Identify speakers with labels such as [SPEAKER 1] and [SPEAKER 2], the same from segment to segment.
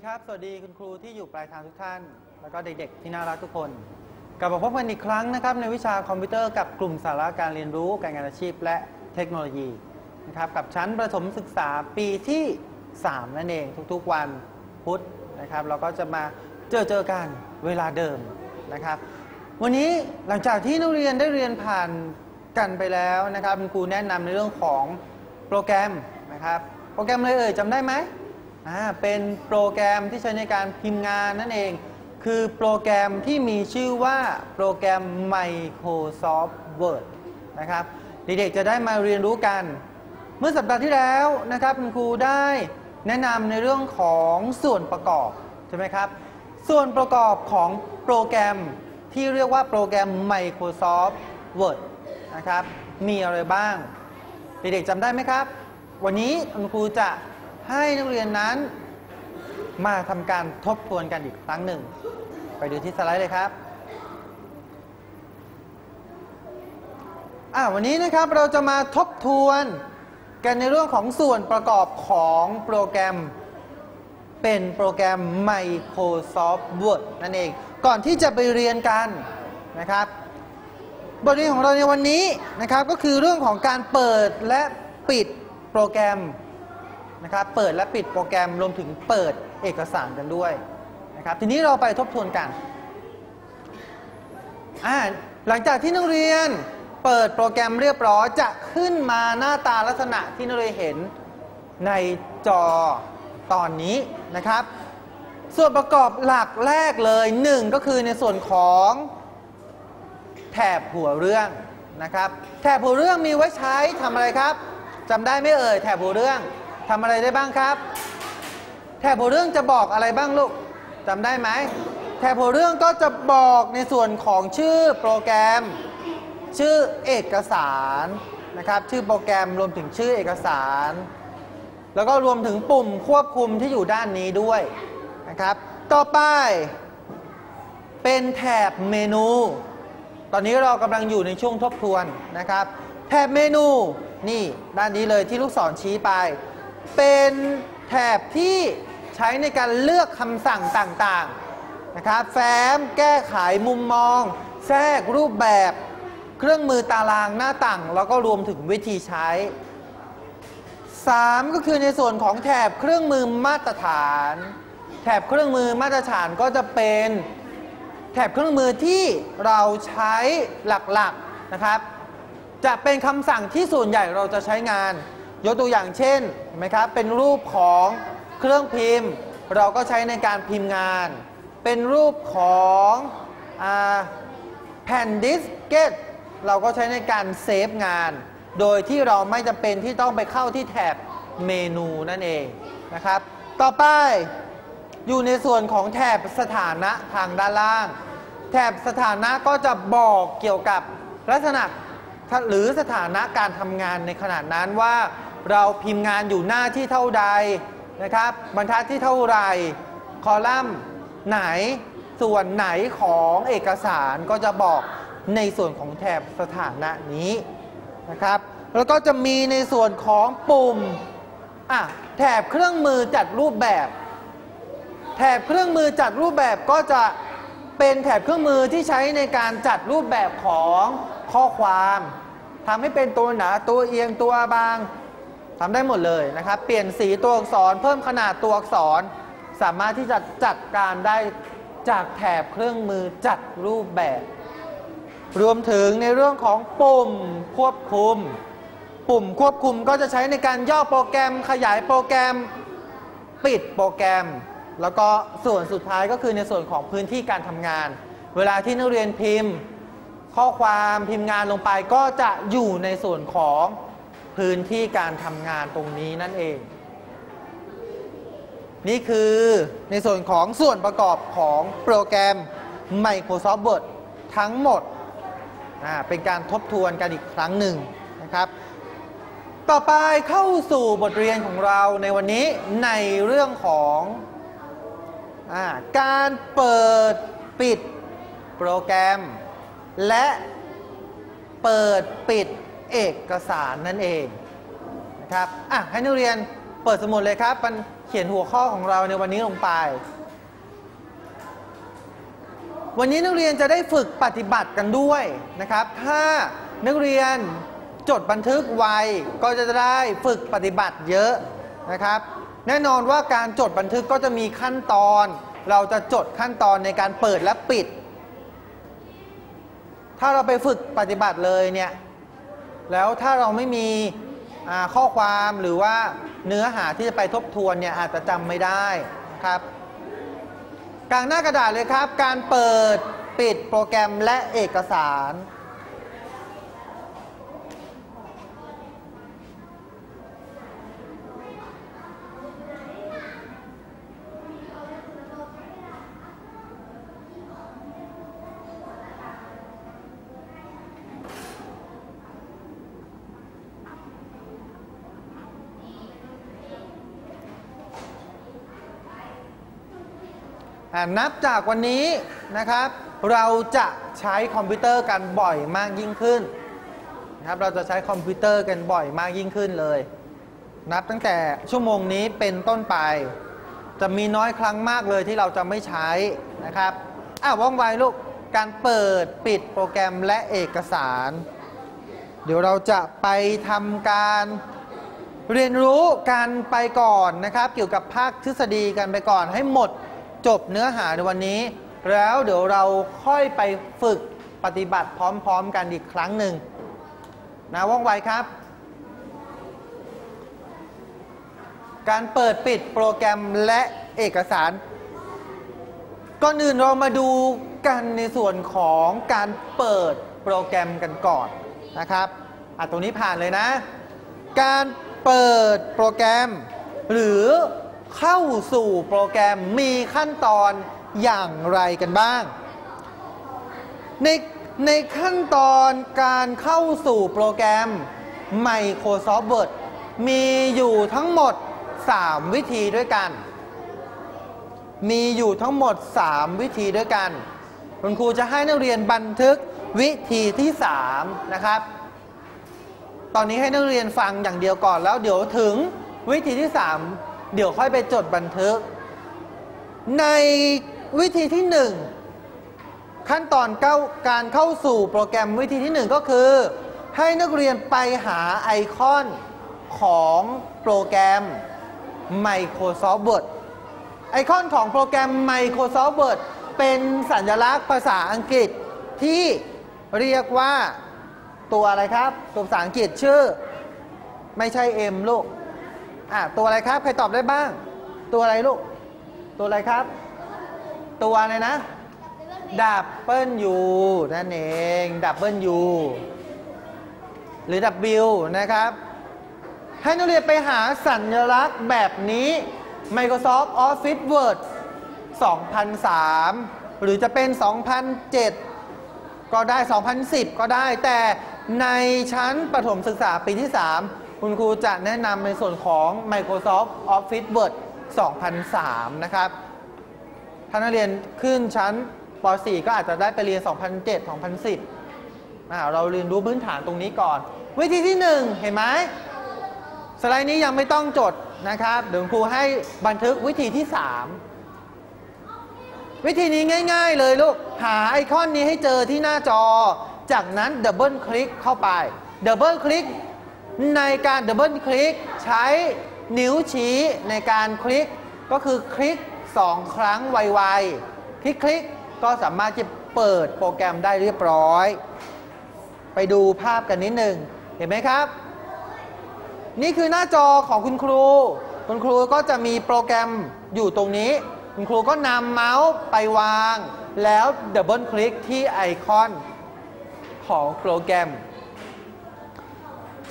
[SPEAKER 1] ดีครับ สวัสดีคุณครูที่อยู่ปลายทางทุกท่าน แล้วก็เด็กๆที่น่ารักทุกคน กลับมาพบกันอีกครั้งนะครับในวิชาคอมพิวเตอร์กับกลุ่มสาระการเรียนรู้การงานอาชีพ และเทคโนโลยีนะครับกับชั้นประถมศึกษาปีที่ 3 นั่นเองทุกๆวันพุธนะครับ เราก็จะมาเจอเจอกันเวลาเดิมนะครับ วันนี้หลังจากที่นักเรียนได้เรียนผ่านกันไปแล้วนะครับคุณครูแนะนำในเรื่องของโปรแกรมนะครับโปรแกรมอะไรเอ่ยจำได้ไหม อ่าเป็นโปรแกรมที่ใช้ในการพิมพ์งานนั่นเอง คือโปรแกรมที่มีชื่อว่าโปรแกรม Microsoft Word นะครับเด็กๆจะได้มาเรียนรู้กัน เมื่อสัปดาห์ที่แล้วนะครับคุณครูได้แนะนำในเรื่องของส่วนประกอบใช่ไหมครับ ส่วนประกอบของโปรแกรมที่เรียกว่าโปรแกรม Microsoft Word นะครับ มีอะไรบ้าง เด็กๆจำได้ไหมครับ วันนี้คุณครูจะ ให้นักเรียนนั้น มาทำการทบทวนกันอีกครั้งหนึ่ง ไปดูที่สไลด์เลยครับวันนี้นะครับเราจะมาทบทวนกันในเรื่องของส่วนประกอบของโปรแกรม เป็นโปรแกรม Microsoft Word นั่นเอง ก่อนที่จะไปเรียนกันนะครับ บทเรียนของเราในวันนี้นะครับก็คือเรื่องของการเปิดและปิดโปรแกรม นะครับ เปิดและปิดโปรแกรมรวมถึงเปิดเอกสารกันด้วยนะครับ ทีนี้เราไปทบทวนกัน หลังจากที่นักเรียนเปิดโปรแกรมเรียบร้อยจะขึ้นมาหน้าตาลักษณะที่นักเรียนเห็นในจอตอนนี้นะครับ ส่วนประกอบหลักแรกเลยหนึ่งก็คือในส่วนของแถบหัวเรื่องนะครับ แถบหัวเรื่องมีไว้ใช้ทำอะไรครับจำได้ไหม่เอ่ยแถบหัวเรื่อง ทำอะไรได้บ้างครับ แถบหัวเรื่องจะบอกอะไรบ้างลูกจำได้ไหมแถบหัวเรื่องก็จะบอกในส่วนของชื่อโปรแกรม ชื่อเอกสารนะครับชื่อโปรแกรมรวมถึงชื่อเอกสาร แล้วก็รวมถึงปุ่มควบคุมที่อยู่ด้านนี้ด้วยนะครับ ต่อไป เป็นแถบเมนู ตอนนี้เรากำลังอยู่ในช่วงทบทวนนะครับ แถบเมนูนี่ด้านนี้เลยที่ลูกศรชี้ไป เป็นแถบที่ใช้ในการเลือกคำสั่งต่างๆนะครับแฟ้มแก้ไขมุมมอง แทรกรูปแบบ เครื่องมือตารางหน้าต่าง แล้วก็รวมถึงวิธีใช้ 3 ก็คือในส่วนของแถบเครื่องมือมาตรฐาน แถบเครื่องมือมาตรฐานก็จะเป็นแถบเครื่องมือที่เราใช้หลักๆนะครับ จะเป็นคำสั่งที่ส่วนใหญ่เราจะใช้งาน ยกตัวอย่างเช่นเห็นไหมครับเป็นรูปของเครื่องพิมพ์ เราก็ใช้ในการพิมพ์งาน เป็นรูปของอแผ่นดิสเกตเราก็ใช้ในการเซฟงาน โดยที่เราไม่จำเป็นที่ต้องไปเข้าที่แถบเมนูนั่นเองนะครับ ต่อไปอยู่ในส่วนของแถบสถานะทางด้านล่าง แถบสถานะก็จะบอกเกี่ยวกับลักษณะหรือสถานะการทำงานในขณะนั้นว่า เราพิมพ์งานอยู่หน้าที่เท่าใดนะครับ บรรทัดที่เท่าไรคอลัมน์ไหนส่วนไหนของเอกสารก็จะบอกในส่วนของแถบสถานะนี้นะครับ แล้วก็จะมีในส่วนของปุ่มอะแถบเครื่องมือจัดรูปแบบ แถบเครื่องมือจัดรูปแบบก็จะเป็นแถบเครื่องมือที่ใช้ในการจัดรูปแบบของข้อความทำให้เป็นตัวหนาตัวเอียงตัวบาง ทำได้หมดเลยนะครับ เปลี่ยนสีตัวอักษร เพิ่มขนาดตัวอักษร สามารถที่จะจัดการได้จากแถบเครื่องมือจัดรูปแบบ รวมถึงในเรื่องของปุ่มควบคุม ปุ่มควบคุมก็จะใช้ในการย่อโปรแกรมขยายโปรแกรมปิดโปรแกรม แล้วก็ส่วนสุดท้ายก็คือในส่วนของพื้นที่การทำงาน เวลาที่นักเรียนพิมพ์ ข้อความพิมพ์งานลงไปก็จะอยู่ในส่วนของ พื้นที่การทำงานตรงนี้นั่นเอง นี่คือในส่วนของส่วนประกอบของโปรแกรม Microsoft Word ทั้งหมด เป็นการทบทวนกันอีกครั้งหนึ่งนะครับ ต่อไปเข้าสู่บทเรียนของเราในวันนี้ในเรื่องของอการเปิดปิดโปรแกรม และเปิดปิด เอกสารนั่นเองนะครับอะให้นักเรียนเปิดสมุดเลยครับมันเขียนหัวข้อของเราในวันนี้ลงไป วันนี้นักเรียนจะได้ฝึกปฏิบัติกันด้วยนะครับ ถ้านักเรียนจดบันทึกไวก็จะได้ฝึกปฏิบัติเยอะนะครับ แน่นอนว่าการจดบันทึกก็จะมีขั้นตอน เราจะจดขั้นตอนในการเปิดและปิด ถ้าเราไปฝึกปฏิบัติเลยเนี่ย แล้วถ้าเราไม่มีข้อความหรือว่าเนื้อหาที่จะไปทบทวนเนี่ยอาจจะจำไม่ได้ครับกลางหน้ากระดาษเลยครับ การเปิดปิดโปรแกรมและเอกสาร นับจากวันนี้นะครับ เราจะใช้คอมพิวเตอร์กันบ่อยมากยิ่งขึ้นนะครับเราจะใช้คอมพิวเตอร์กันบ่อยมากยิ่งขึ้นเลย นับตั้งแต่ชั่วโมงนี้เป็นต้นไป จะมีน้อยครั้งมากเลยที่เราจะไม่ใช้นะครับอะว่องไวลูกการเปิดปิดโปรแกรมและเอกสาร เดี๋ยวเราจะไปทำการเรียนรู้กันไปก่อนนะครับ เกี่ยวกับภาคทฤษฎีกันไปก่อนให้หมด จบเนื้อหาในวันนี้ แล้วเดี๋ยวเราค่อยไปฝึกปฏิบัติพร้อมๆกันอีกครั้งหนึ่งนะว่องไวครับ การเปิดปิดโปรแกรมและเอกสาร ก่อนอื่นเรามาดูกันในส่วนของการเปิดโปรแกรมกันก่อนนะครับอะตรงนี้ผ่านเลยนะ การเปิดโปรแกรม หรือ เข้าสู่โปรแกรมมีขั้นตอนอย่างไรกันบ้าง ในในขั้นตอนการเข้าสู่โปรแกรม Microsoft Word มีอยู่ทั้งหมด 3 วิธีด้วยกัน มีอยู่ทั้งหมด 3 วิธีด้วยกัน คุณครูจะให้นักเรียนบันทึกวิธีที่ 3 นะครับ ตอนนี้ให้นักเรียนฟังอย่างเดียวก่อนแล้วเดี๋ยวถึงวิธีที่ 3 เดี๋ยวค่อยไปจดบันทึก ในวิธีที่ 1 ขั้นตอนก้าการเข้าสู่โปรแกรมวิธีที่ 1 ก็คือ ให้นักเรียนไปหาไอคอนของโปรแกรม Microsoft Word ไอคอนของโปรแกรม Microsoft Word เป็นสัญลักษณ์ภาษาอังกฤษที่เรียกว่าตัวอะไรครับ ตัวภาษาอังกฤษชื่อ ไม่ใช่ M ลูก อะตัวอะไรครับ ใครตอบได้บ้าง ตัวอะไรลูก ตัวอะไรครับ ตัวอะไรนะ ดับเบิลยูนั่นเอง ดับเบิลยูหรือ W นะครับ ให้นักเรียนไปหาสัญลักษณ์แบบนี้ Microsoft Office Word 2003 หรือจะเป็น 2007 ก็ได้ 2010 ก็ได้ แต่ในชั้นประถมศึกษาปีที่ 3 คุณครูจะแนะนำในส่วนของ Microsoft Office Word 2003 นะครับถ้านักเรียนขึ้นชั้นป .4 ก็อาจจะได้ไปเรียน 2007 2010อ่าเราเรียนรู้พื้นฐานตรงนี้ก่อน วิธีที่ 1 เห็นไหมสไลด์นี้ยังไม่ต้องจดนะครับเดี๋ยวครูให้บันทึกวิธีที่ 3 วิธีนี้ง่าย ๆ เลยลูก หาไอคอนนี้ให้เจอที่หน้าจอ จากนั้นดับเบิลคลิกเข้าไปดับเบิลคลิก ในการดับเบิลคลิกใช้นิ้วชี้ในการคลิกก็คือคลิก 2 ครั้งไวๆคลิกคลิกก็สามารถจะเปิดโปรแกรมได้เรียบร้อย ไปดูภาพกันนิดหนึ่งเห็นไหมครับ นี่คือหน้าจอของคุณครู คุณครูก็จะมีโปรแกรมอยู่ตรงนี้ คุณครูก็นำเมาส์ไปวาง แล้วดับเบิลคลิกที่ไอคอนของโปรแกรม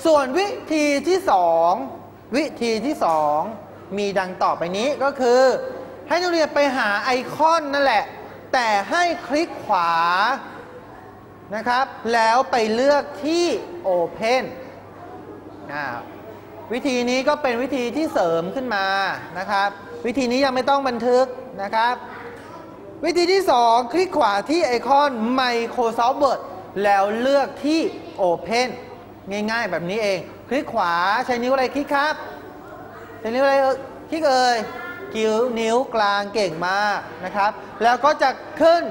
[SPEAKER 1] ส่วนวิธีที่2วิธีที่2มีดังต่อไปนี้ก็คือ ให้นักเรียนไปหาไอคอนนั่นแหละ แต่ให้คลิกขวานะครับ แล้วไปเลือกที่ Open วิธีนี้ก็เป็นวิธีที่เสริมขึ้นมานะครับ วิธีนี้ยังไม่ต้องบันทึกนะครับ วิธีที่ 2 คลิกขวาที่ไอคอน Microsoft Word แล้วเลือกที่ Open ง่าย ๆ แบบนี้เอง คลิกขวาใช้นิ้วอะไรคลิกครับใช้นิ้วอะไรเอ่ยคลิกเอ่ยกิ้วนิ้วกลางเก่งมากนะครับ แล้วก็จะขึ้น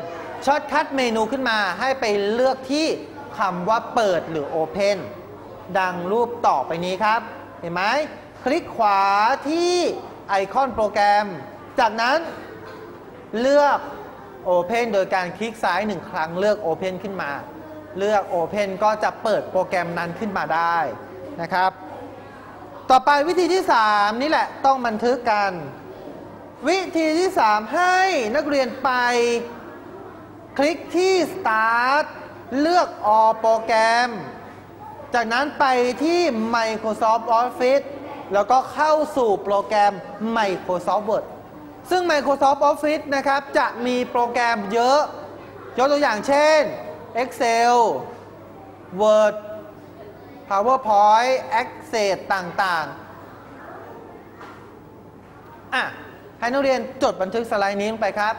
[SPEAKER 1] ช็อตคัทเมนูขึ้นมาให้ไปเลือกที่คำว่าเปิดหรือ Open ดังรูปต่อไปนี้ครับ เห็นไหมคลิกขวาที่ไอคอนโปรแกรม จากนั้นเลือก Open โดยการคลิกซ้ายหนึ่งครั้งเลือก Open ขึ้นมา เลือก Open ก็จะเปิดโปรแกรมนั้นขึ้นมาได้นะครับ ต่อไปวิธีที่ 3 นี่แหละต้องบันทึกกัน วิธีที่ 3 ให้นักเรียนไปคลิกที่ Start เลือก All โปรแกรม จากนั้นไปที่ Microsoft Office แล้วก็เข้าสู่โปรแกรม Microsoft Word ซึ่ง Microsoft Office นะครับ จะมีโปรแกรมเยอะ ยกตัวอย่างเช่น Excel Word PowerPoint Access ต่างๆ อะ ให้นักเรียนจดบันทึกสไลด์นี้ลงไปครับ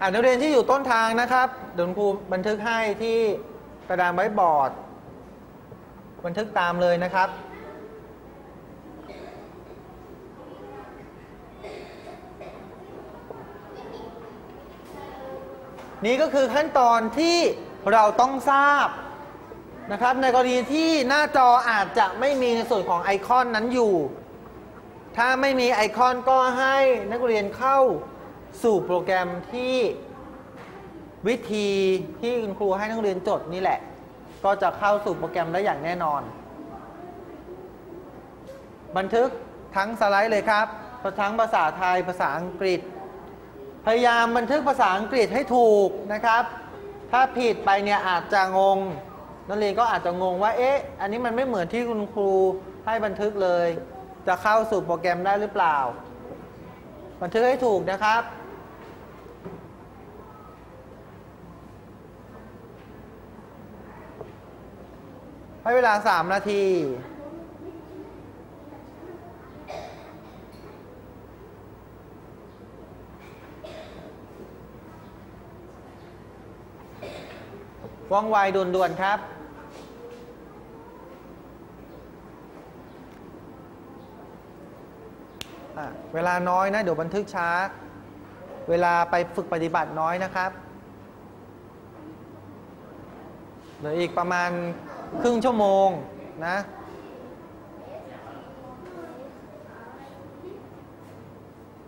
[SPEAKER 1] อ่านักเรียนที่อยู่ต้นทางนะครับเดี๋ยวคุณครูบันทึกให้ที่กระดานไว้บอร์ด บันทึกตามเลยนะครับนี่ก็คือขั้นตอนที่เราต้องทราบนะครับ ในกรณีที่หน้าจออาจจะไม่มีในส่วนของไอคอนนั้นอยู่ ถ้าไม่มีไอคอนก็ให้นักเรียนเข้าสู่โปรแกรมที่วิธีที่คุณครูให้นักเรียนจดนี่แหละ ก็จะเข้าสู่โปรแกรมได้อย่างแน่นอน บันทึกทั้งสไลด์เลยครับทั้งภาษาไทยภาษาอังกฤษ พยายามบันทึกภาษาอังกฤษให้ถูกนะครับ ถ้าผิดไปเนี่ยอาจจะงง นักเรียนก็อาจจะงงว่า เอ๊ะ อันนี้มันไม่เหมือนที่คุณครูให้บันทึกเลย จะเข้าสู่โปรแกรมได้หรือเปล่า บันทึกให้ถูกนะครับ ให้เวลา 3 นาทีว่องไวด่วนๆครับ เวลาน้อยนะ เดี๋ยวบันทึกช้า เวลาไปฝึกปฏิบัติน้อยนะครับ เหลืออีกประมาณ ครึ่งชั่วโมงนะ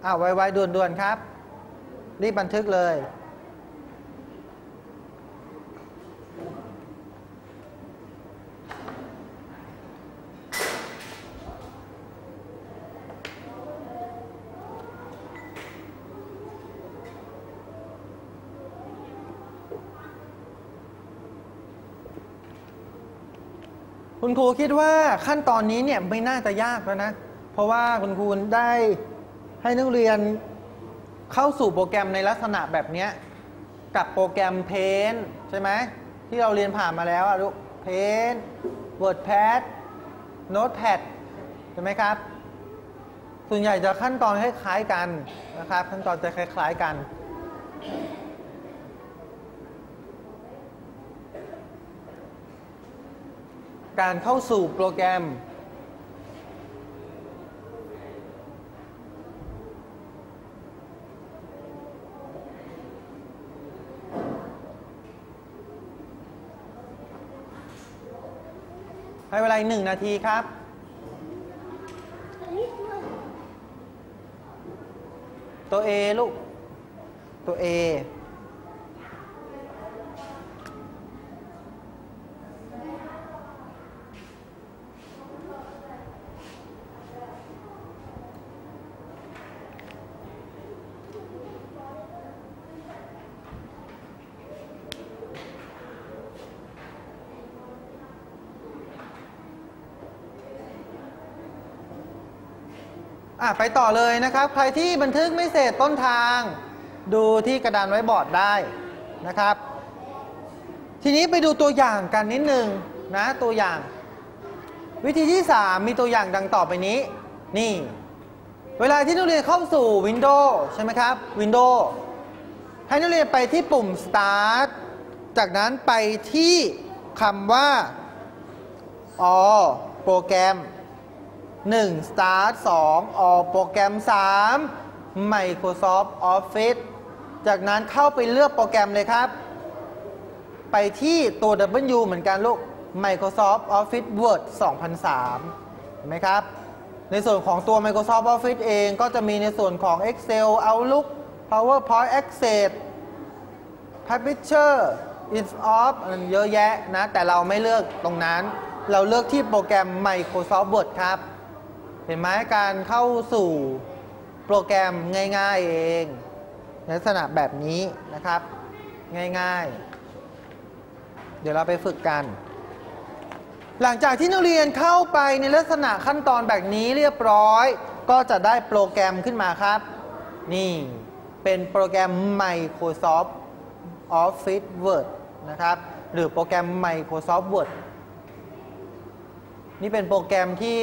[SPEAKER 1] อ้าวไวๆด่วนๆครับ รีบบันทึกเลย คุณครูคิดว่าขั้นตอนนี้เนี่ยไม่น่าจะยากแล้วนะ เพราะว่าคุณครูได้ให้นักเรียนเข้าสู่โปรแกรมในลักษณะแบบนี้กับโปรแกรม Paint ใช่ไหมที่เราเรียนผ่านมาแล้วอะลูก Paint WordPad Notepad ใช่ไหมครับ ส่วนใหญ่จะขั้นตอนคล้ายๆกันนะครับ ขั้นตอนจะคล้าย ๆกัน การเข้าสู่โปรแกรม ให้เวลาหนึ่งนาทีครับตัว A ลูก ตัว A ไปต่อเลยนะครับ ใครที่บันทึกไม่เสร็จต้นทาง ดูที่กระดานไว้บอร์ดได้นะครับ ทีนี้ไปดูตัวอย่างกันนิดนึงนะตัวอย่าง วิธีที่ 3 มีตัวอย่างดังต่อไปนี้ นี่ เวลาที่นักเรียนเข้าสู่ Windows ใช่ไหมครับ Windows ให้นักเรียนไปที่ปุ่ม Start จากนั้นไปที่คำว่า All โปรแกรม 1 Start 2 All โปรแกรม3 Microsoft Office จากนั้นเข้าไปเลือกโปรแกรมเลยครับ ไปที่ตัว W เหมือนกันลูก Microsoft Office Word 2003 เห็นไหมครับ ในส่วนของตัว Microsoft Office เองก็จะมีในส่วนของ Excel Outlook PowerPoint Access Publisher It's Off เยอะแยะนะ แต่เราไม่เลือกตรงนั้น เราเลือกที่โปรแกรม Microsoft Word ครับ เห็นไหมการเข้าสู่โปรแกรมง่าย ๆเองในลักษณะแบบนี้นะครับ ง่ายๆ เดี๋ยวเราไปฝึกกัน หลังจากที่นักเรียนเข้าไปในลักษณะขั้นตอนแบบนี้เรียบร้อย ก็จะได้โปรแกรมขึ้นมาครับ นี่เป็นโปรแกรม Microsoft Office Word นะครับ หรือโปรแกรม Microsoft Word นี่เป็นโปรแกรมที่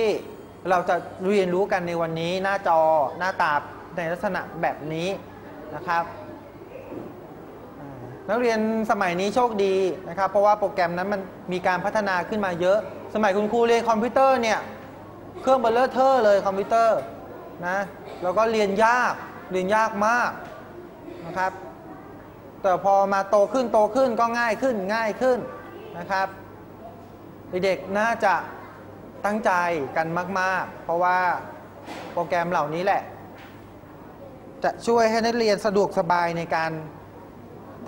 [SPEAKER 1] เราจะเรียนรู้กันในวันนี้หน้าจอหน้าตาในลักษณะแบบนี้นะครับ นักเรียนสมัยนี้โชคดีนะครับ เพราะว่าโปรแกรมนั้นมันมีการพัฒนาขึ้นมาเยอะ สมัยคุณครูเรียนคอมพิวเตอร์เนี่ยเครื่องเบลเลอร์เทอร์เลยคอมพิวเตอร์นะแล้วก็เรียนยากเรียนยากมากนะครับ แต่พอมาโตขึ้นโตขึ้นก็ง่ายขึ้นง่ายขึ้นนะครับ เด็กๆน่าจะ ตั้งใจกันมาก ๆ เพราะว่าโปรแกรมเหล่านี้แหละ จะช่วยให้นักเรียนสะดวกสบายในการ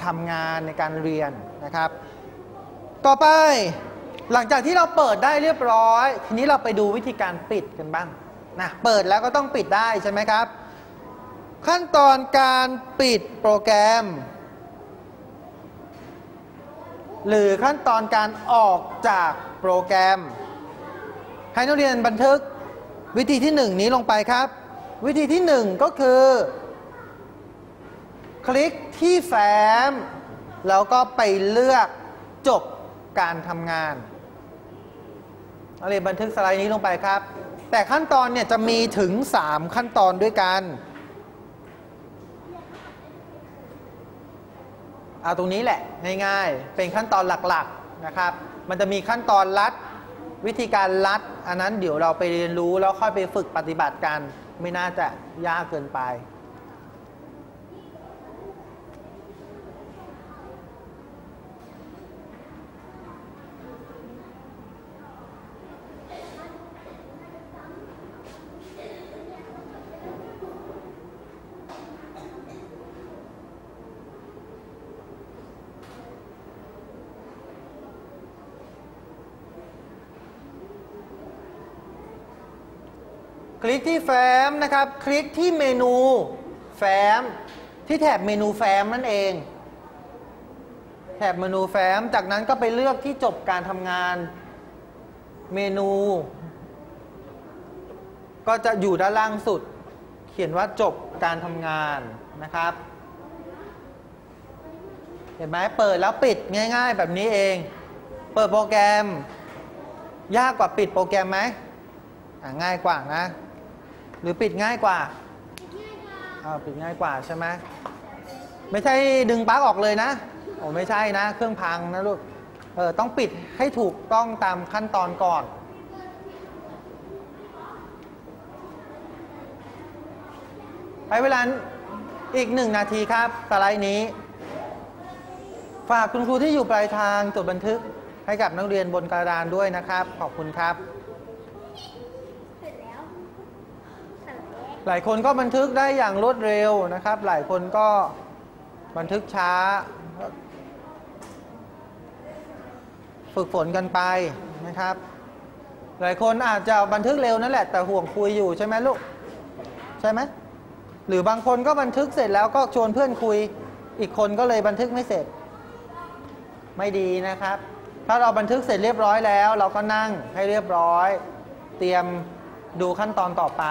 [SPEAKER 1] ทำงานในการเรียนนะครับ ต่อไปหลังจากที่เราเปิดได้เรียบร้อย ทีนี้เราไปดูวิธีการปิดกันบ้างนะเปิดแล้วก็ต้องปิดได้ใช่ไหมครับ ขั้นตอนการปิดโปรแกรม หรือขั้นตอนการออกจากโปรแกรม ให้นักเรียนบันทึกวิธีที่ 1 นี้ลงไปครับ วิธีที่ 1 ก็คือ คลิกที่แฟ้ม แล้วก็ไปเลือกจบการทำงานนักเรียนบันทึกสไลด์นี้ลงไปครับ แต่ขั้นตอนเนี่ยจะมีถึง 3 ขั้นตอนด้วยกันเอาตรงนี้แหละง่ายๆ เป็นขั้นตอนหลักๆนะครับ มันจะมีขั้นตอนลัด วิธีการลัด อันนั้นเดี๋ยวเราไปเรียนรู้แล้วค่อยไปฝึกปฏิบัติกัน ไม่น่าจะยากเกินไป ลิกที่แฟ้มนะครับ คลิกที่เมนูแฟ้ม ที่แถบเมนูแฟ้มนั่นเอง แถบเมนูแฟ้ม จากนั้นก็ไปเลือกที่จบการทำงานเมนู ก็จะอยู่ด้านล่างสุด เขียนว่าจบการทำงานนะครับ เห็นไหมเปิดแล้วปิดง่าย ๆ แบบนี้เอง เปิดโปรแกรม ยากกว่าปิดโปรแกรมไหมง่ายกว่านะ หรือปิดง่ายกว่าอ่าปิดง่ายกว่าใช่ไหมไม่ใช่ดึงปลั๊กออกเลยนะโอ้ไม่ใช่นะ เครื่องพังนะลูกเออต้องปิดให้ถูกต้องตามขั้นตอนก่อนใช้เวลาอีกหนึ่งนาทีครับสไลด์นี้ ฝากคุณครูที่อยู่ปลายทางจดบันทึกให้กับนักเรียนบนกระดานด้วยนะครับ ขอบคุณครับ หลายคนก็บันทึกได้อย่างรวดเร็วนะครับ หลายคนก็บันทึกช้า ฝึกฝนกันไปนะครับ หลายคนอาจจะบันทึกเร็วนั่นแหละ แต่ห่วงคุยอยู่ใช่ไหมลูก ใช่ไหมหรือบางคนก็บันทึกเสร็จแล้วก็ชวนเพื่อนคุย อีกคนก็เลยบันทึกไม่เสร็จ ไม่ดีนะครับ ถ้าเราบันทึกเสร็จเรียบร้อยแล้ว เราก็นั่งให้เรียบร้อย เตรียมดูขั้นตอนต่อไป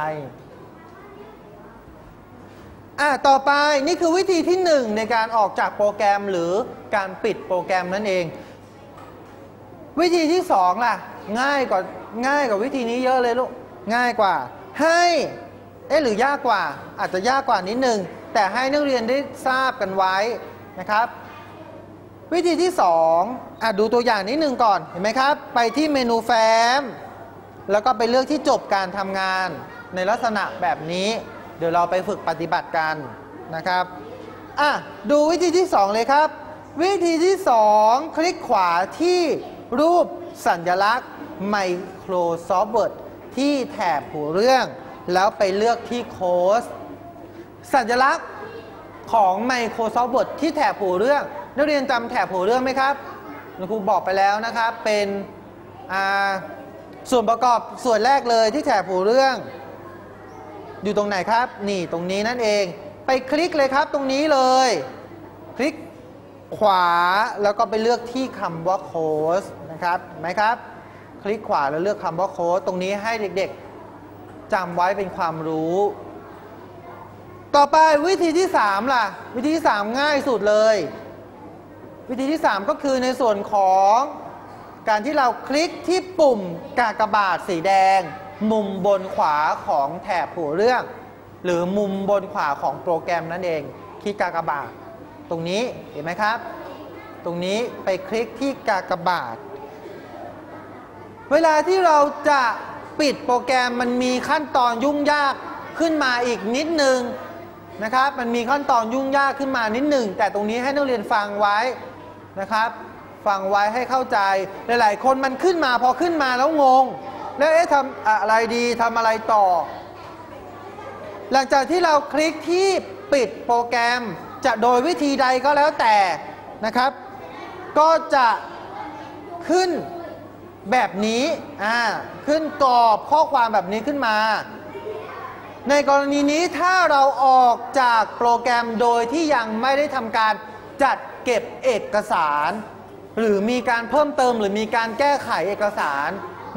[SPEAKER 1] อะต่อไปนี่คือวิธีที่หนึ่งในการออกจากโปรแกรมหรือการปิดโปรแกรมนั่นเอง วิธีที่สองล่ะ ง่ายกว่าง่ายกว่าวิธีนี้เยอะเลยลูกง่ายกว่า ให้เอ๊หรือยากกว่า อาจจะยากกว่านิดนึง แต่ให้นักเรียนได้ทราบกันไว้นะครับ วิธีที่ 2อะดูตัวอย่างนิดนึงก่อนเห็นไหมครับ ไปที่เมนูแฟ้ม แล้วก็ไปเลือกที่จบการทำงานในลักษณะแบบนี้ เดี๋ยวเราไปฝึกปฏิบัติกันนะครับอะดูวิธีที่ 2 เลยครับ วิธีที่ 2 คลิกขวาที่รูปสัญลักษณ์ Microsoft Word ที่แถบหัวเรื่อง แล้วไปเลือกที่โค้ดสัญลักษณ์ของ Microsoft Word ที่แถบหัวเรื่อง นักเรียนจำแถบหัวเรื่องไหมครับครูบอกไปแล้วนะครับเป็นส่วนประกอบส่วนแรกเลยที่แถบหัวเรื่อง อยู่ตรงไหนครับ นี่ตรงนี้นั่นเอง ไปคลิกเลยครับตรงนี้เลย คลิกขวาแล้วก็ไปเลือกที่คำว่าโค้ดนะครับไหมครับ คลิกขวาแล้วเลือกคำว่าโค้ดตรงนี้ให้เด็กๆจำไว้เป็นความรู้ ต่อไปวิธีที่ 3 ล่ะ วิธีที่ 3 ง่ายสุดเลย วิธีที่ 3 ก็คือในส่วนของการที่เราคลิกที่ปุ่มกากบาทสีแดง มุมบนขวาของแถบหัวเรื่อง หรือมุมบนขวาของโปรแกรมนั่นเองคลิกกากบาท ตรงนี้เห็นไหมครับ ตรงนี้ไปคลิกที่กากบาท เวลาที่เราจะปิดโปรแกรมมันมีขั้นตอนยุ่งยากขึ้นมาอีกนิดนึงนะครับ มันมีขั้นตอนยุ่งยากขึ้นมานิดหนึ่ง แต่ตรงนี้ให้นักเรียนฟังไว้นะครับ ฟังไว้ให้เข้าใจ หลาย ๆ คนมันขึ้นมาพอขึ้นมาแล้วงง แล้วเอ๊ะทำอะไรดีทำอะไรต่อ หลังจากที่เราคลิกที่ปิดโปรแกรมจะโดยวิธีใดก็แล้วแต่นะครับ ก็จะขึ้นแบบนี้อ่าขึ้นกรอบข้อความแบบนี้ขึ้นมา ในกรณีนี้ถ้าเราออกจากโปรแกรมโดยที่ยังไม่ได้ทำการจัดเก็บเอกสาร หรือมีการเพิ่มเติมหรือมีการแก้ไขเอกสาร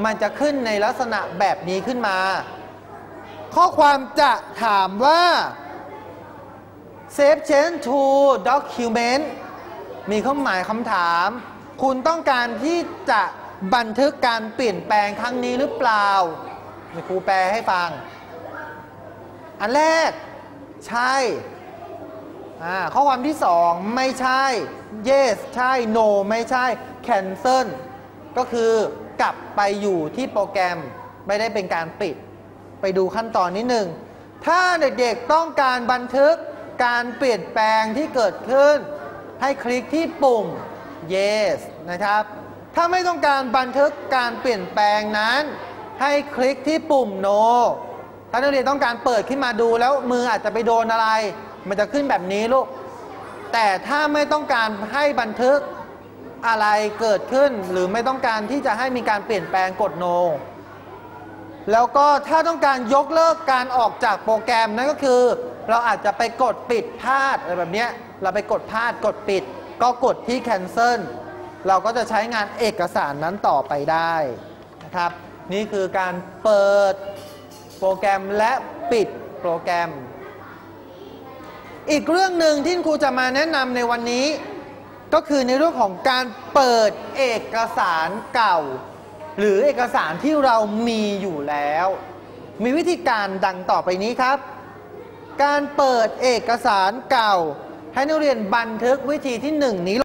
[SPEAKER 1] มันจะขึ้นในลักษณะแบบนี้ขึ้นมา ข้อความจะถามว่า save change to document มีเครื่องหมายคำถาม คุณต้องการที่จะบันทึกการเปลี่ยนแปลงครั้งนี้หรือเปล่าครูแปลให้ฟัง อันแรก ใช่อ่าข้อความที่2ไม่ใช่ yes ใช่ no ไม่ใช่ cancel ก็คือ กลับไปอยู่ที่โปรแกรมไม่ได้เป็นการปิด ไปดูขั้นตอนนิดหนึ่ง ถ้าเด็กๆต้องการบันทึกการเปลี่ยนแปลงที่เกิดขึ้น ให้คลิกที่ปุ่ม yes นะครับ ถ้าไม่ต้องการบันทึกการเปลี่ยนแปลงนั้น ให้คลิกที่ปุ่ม no ถ้านักเรียนต้องการเปิดขึ้นมาดูแล้วมืออาจจะไปโดนอะไร มันจะขึ้นแบบนี้ลูก แต่ถ้าไม่ต้องการให้บันทึก อะไรเกิดขึ้นหรือไม่ต้องการที่จะให้มีการเปลี่ยนแปลงกด no แล้วก็ถ้าต้องการยกเลิกการออกจากโปรแกรมนั่นก็คือ เราอาจจะไปกดปิดพลาดอะไรแบบนี้เราไปกดพลาดกดปิด ก็กดที่ cancel เราก็จะใช้งานเอกสารนั้นต่อไปได้นะครับ นี่คือการเปิดโปรแกรมและปิดโปรแกรม อีกเรื่องหนึ่งที่ครูจะมาแนะนำในวันนี้ ก็คือในเรื่องของการเปิดเอกสารเก่า หรือเอกสารที่เรามีอยู่แล้ว มีวิธีการดังต่อไปนี้ครับ การเปิดเอกสารเก่า ให้นักเรียนบันทึกวิธีที่หนึ่งนี้